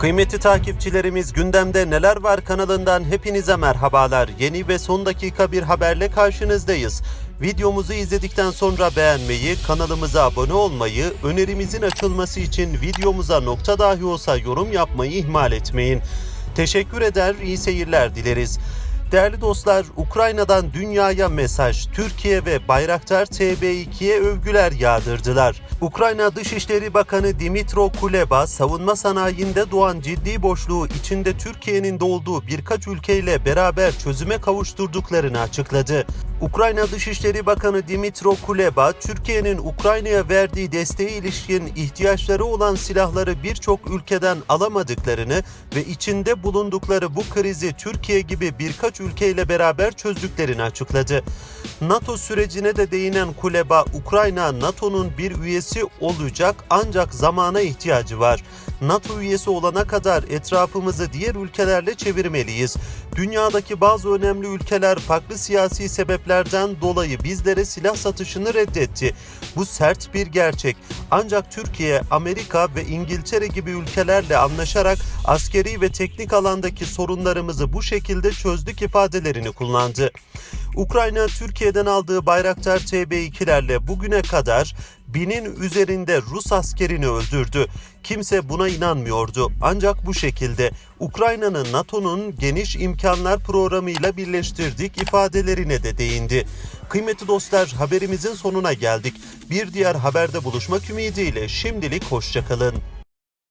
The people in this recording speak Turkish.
Kıymetli takipçilerimiz gündemde neler var kanalından hepinize merhabalar. Yeni ve son dakika bir haberle karşınızdayız. Videomuzu izledikten sonra beğenmeyi, kanalımıza abone olmayı, önerimizin açılması için videomuza nokta dahi olsa yorum yapmayı ihmal etmeyin. Teşekkür eder, iyi seyirler dileriz. Değerli dostlar, Ukrayna'dan dünyaya mesaj, Türkiye ve Bayraktar TB2'ye övgüler yağdırdılar. Ukrayna Dışişleri Bakanı Dimitro Kuleba, savunma sanayinde doğan ciddi boşluğu içinde Türkiye'nin de olduğu birkaç ülkeyle beraber çözüme kavuşturduklarını açıkladı. Ukrayna Dışişleri Bakanı Dimitro Kuleba, Türkiye'nin Ukrayna'ya verdiği desteğe ilişkin ihtiyaçları olan silahları birçok ülkeden alamadıklarını ve içinde bulundukları bu krizi Türkiye gibi birkaç ülkeyle beraber çözdüklerini açıkladı. NATO sürecine de değinen Kuleba, Ukrayna NATO'nun bir üyesi olacak ancak zamana ihtiyacı var. NATO üyesi olana kadar etrafımızı diğer ülkelerle çevirmeliyiz. Dünyadaki bazı önemli ülkeler farklı siyasi sebeplerden dolayı bizlere silah satışını reddetti. Bu sert bir gerçek. Ancak Türkiye, Amerika ve İngiltere gibi ülkelerle anlaşarak askeri ve teknik alandaki sorunlarımızı bu şekilde çözdük ifadelerini kullandı. Ukrayna Türkiye'den aldığı Bayraktar TB2'lerle bugüne kadar binin üzerinde Rus askerini öldürdü. Kimse buna inanmıyordu. Ancak bu şekilde Ukrayna'nın NATO'nun geniş imkanlar programıyla birleştirdik ifadelerine de değindi. Kıymetli dostlar haberimizin sonuna geldik. Bir diğer haberde buluşmak ümidiyle şimdilik hoşçakalın.